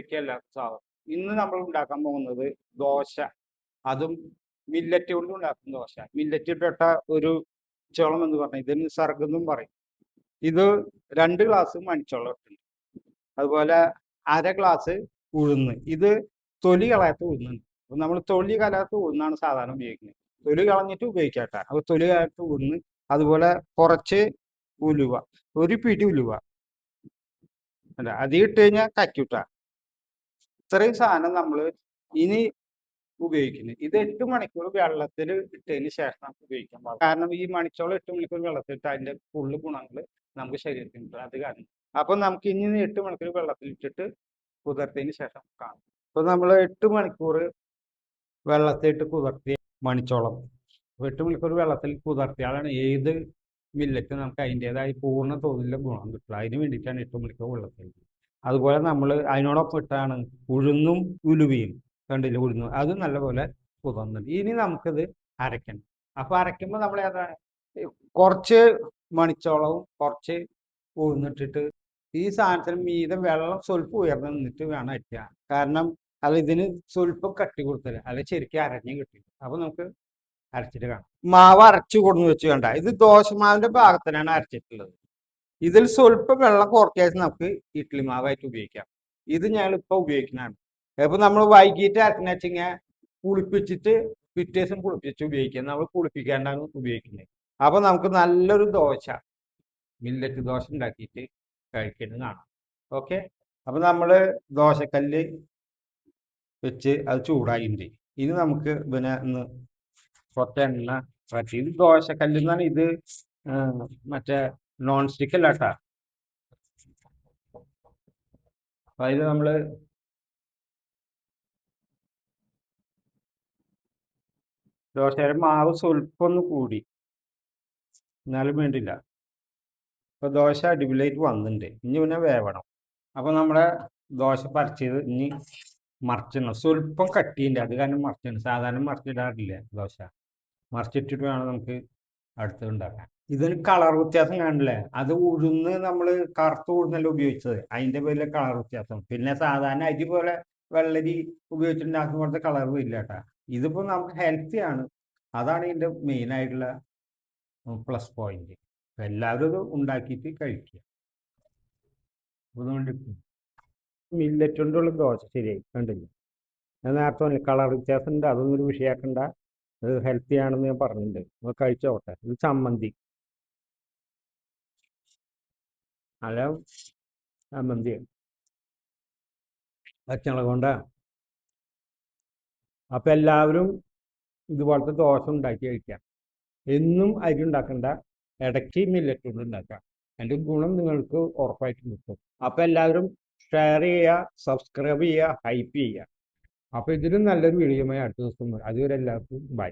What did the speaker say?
ഉപയോഗിക്കുകയല്ല സാധനം ഇന്ന് നമ്മൾ ഉണ്ടാക്കാൻ പോകുന്നത് ദോശ. അതും മില്ലറ്റ് കൊണ്ട് ഉണ്ടാക്കുന്ന ദോശ. മില്ലറ്റ് പെട്ട ഒരു ചോളം എന്ന് പറഞ്ഞാൽ ഇതിന് സർഗം എന്നും പറയും. ഇത് രണ്ട് ഗ്ലാസ് മണിച്ചോളം ഇട്ടുണ്ട് അതുപോലെ അര ഗ്ലാസ് ഉഴുന്ന്. ഇത് തൊലി കളയാത്ത ഉഴുന്നുണ്ട് അപ്പൊ നമ്മൾ തൊലി കലാത്ത ഉഴുന്നാണ് സാധാരണ ഉപയോഗിക്കുന്നത്. തൊലി കളഞ്ഞിട്ട് ഉപയോഗിക്കാട്ട അപ്പൊ തൊലി കളയാത്ത ഉഴുന്ന് അതുപോലെ കുറച്ച് ഉലുവ. ഒരു പിടി ഉലുവ. അല്ല അത് ഇട്ട് കഴിഞ്ഞാൽ കറ്റൂട്ട ഇത്രയും സാധനം നമ്മൾ ഇനി ഉപയോഗിക്കുന്നത് ഇത് എട്ട് മണിക്കൂർ വെള്ളത്തിൽ ഇട്ടതിന് ശേഷം നമുക്ക് ഉപയോഗിക്കാൻ പാടില്ല. കാരണം ഈ മണിച്ചോളം എട്ട് മണിക്കൂർ വെള്ളത്തിൽ ഇട്ട് അതിന്റെ ഫുള്ള് ഗുണങ്ങൾ നമുക്ക് ശരീരത്തിന് കിട്ടും അത് കാരണം. അപ്പൊ നമുക്ക് ഇനി എട്ട് മണിക്കൂർ വെള്ളത്തിൽ ഇട്ടിട്ട് കുതിർത്തതിന് ശേഷം കാണാം. അപ്പൊ നമ്മൾ എട്ട് മണിക്കൂർ വെള്ളത്തിലിട്ട് കുതിർത്തിയ മണിച്ചോളം. എട്ട് മണിക്കൂർ വെള്ളത്തിൽ കുതിർത്തിയാലാണ് ഏത് മില്ലറ്റ് നമുക്ക് അതിന്റെതായ പൂർണ തോതിലുള്ള ഗുണം കിട്ടുക. അതിന് വേണ്ടിയിട്ടാണ് എട്ട് മണിക്കൂർ വെള്ളത്തിൽ അതുപോലെ നമ്മൾ അതിനോടൊപ്പം ഇട്ടാണ് ഉഴുന്നും ഉലുവയും കണ്ടില്ല? ഉഴുന്നു. അത് നല്ലപോലെ കുതിർന്നുണ്ട് ഇനി നമുക്കത് അരയ്ക്കണം. അപ്പൊ അരയ്ക്കുമ്പോൾ നമ്മൾ ഏതാ കുറച്ച് മണിച്ചോളവും കുറച്ച് ഉഴുന്നിട്ടിട്ട് ഈ സാധനത്തിന് മീതെ വെള്ളം സ്വല്പം ഉയർന്നു നിന്നിട്ട് വേണം അരയ്ക്കാൻ കാരണം അത് ഇതിന് സ്വല്പം കട്ടി കൊടുത്തില്ല അല്ല ശരിക്കും അരഞ്ഞു കിട്ടി. അപ്പൊ നമുക്ക് അരച്ചിട്ട് കാണാം. മാവ് അരച്ചു കൊടുന്ന് വെച്ച് വേണ്ട ഇത് ദോശമാവിന്റെ ഭാഗത്തിനാണ് അരച്ചിട്ടുള്ളത്. ഇതിൽ സ്വല്പം വെള്ളം കുറയ്ക്കാതെ നമുക്ക് ഇഡ്ഡലി മാവായിട്ട് ഉപയോഗിക്കാം. ഇത് ഇപ്പൊ ഉപയോഗിക്കുന്നതാണ്. അപ്പോൾ നമ്മൾ വൈകിട്ട് അരക്കുന്ന വെച്ചിങ്ങനെ പിറ്റേസും പിറ്റേ ദിവസം പുളിപ്പിച്ച് ഉപയോഗിക്കാം. നമ്മൾ കുളിപ്പിക്കാണ്ടാണ് ഉപയോഗിക്കുന്നത്. അപ്പോൾ നമുക്ക് നല്ലൊരു ദോശ മില്ലറ്റ് ദോശ ഉണ്ടാക്കിയിട്ട് കഴിക്കുന്നത് കാണാം. ഓക്കെ? അപ്പൊ നമ്മൾ ദോശക്കല്ല് വെച്ച് അത് ചൂടായിട്ടുണ്ട്. ഇനി നമുക്ക് പിന്നെ ഒന്ന് കുറച്ച് എണ്ണ ഇത് ദോശക്കല്ല് എന്നാണ് ഇത് മറ്റേ നോൺ സ്റ്റിക്ക് അല്ല കേട്ടാ അപ്പൊ അതിൽ നമ്മൾ ദോശയുടെ മാവ് സ്വല്പം കൂടി. എന്നാലും വേണ്ടില്ല. ഇപ്പൊ ദോശ അടിപൊളിയായിട്ട് വന്നിട്ടുണ്ട് ഇനി പിന്നെ വേവണം. അപ്പൊ നമ്മുടെ ദോശ പറിച്ചത് ഇനി മറിച്ചിടണം. സ്വല്പം കട്ടിയുണ്ട്. അത് കാരണം മറിച്ചിടണം. സാധാരണ മറിച്ചിടാറില്ല ദോശ? മറിച്ചിട്ടിട്ട് വേണം നമുക്ക് അടുത്തത് ഉണ്ടാക്കാൻ. ഇതിന് കളർ വ്യത്യാസം കാണില്ലേ? അത് ഉഴുന്ന് നമ്മൾ കറുത്ത ഉഴുന്നല്ല ഉപയോഗിച്ചത്. അതിന്റെ പേരിലെ കളർ വ്യത്യാസം. പിന്നെ സാധാരണ അരി പോലെ വെള്ളരി ഉപയോഗിച്ചിട്ടുണ്ടാക്കുന്ന പോലത്തെ കളറും ഇല്ല കേട്ടാ ഇതിപ്പോ നമുക്ക് ഹെൽത്തി ആണ്. അതാണ് ഇതിന്റെ മെയിൻ ആയിട്ടുള്ള പ്ലസ് പോയിന്റ് എല്ലാവരും ഇത് ഉണ്ടാക്കിയിട്ട് കഴിക്കുക. മില്ലറ്റ് കൊണ്ടുള്ള ദോശ. ശരിയായി കണ്ടില്ല? ഞാൻ നേരത്തെ പറഞ്ഞു കളർ വ്യത്യാസം ഉണ്ട്. അതൊന്നും ഒരു വിഷയാക്കണ്ട അത് ഹെൽത്തി ആണെന്ന് ഞാൻ പറഞ്ഞിട്ടുണ്ട്. കഴിച്ചോട്ടെ. ഇത് ചമ്മന്തി. അല്ല ചമ്മന്തി പച്ചമുളക് കൊണ്ട. അപ്പൊ എല്ലാവരും ഇതുപോലത്തെ ദോശ ഉണ്ടാക്കി കഴിക്കാം. എന്നും അരി ഉണ്ടാക്കണ്ട. ഇടയ്ക്ക് മില്ലറ്റ് കൊണ്ട് ഉണ്ടാക്കാം. അതിന്റെ ഗുണം നിങ്ങൾക്ക് ഉറപ്പായിട്ട് കിട്ടും. അപ്പൊ എല്ലാവരും ഷെയർ ചെയ്യുക സബ്സ്ക്രൈബ് ചെയ്യുക ഹൈപ്പ് ചെയ്യുക. അപ്പൊ ഇതിലും നല്ലൊരു വീഡിയോയുമായി അടുത്ത ദിവസം വരാം. അതുവരെ എല്ലാവർക്കും ബൈ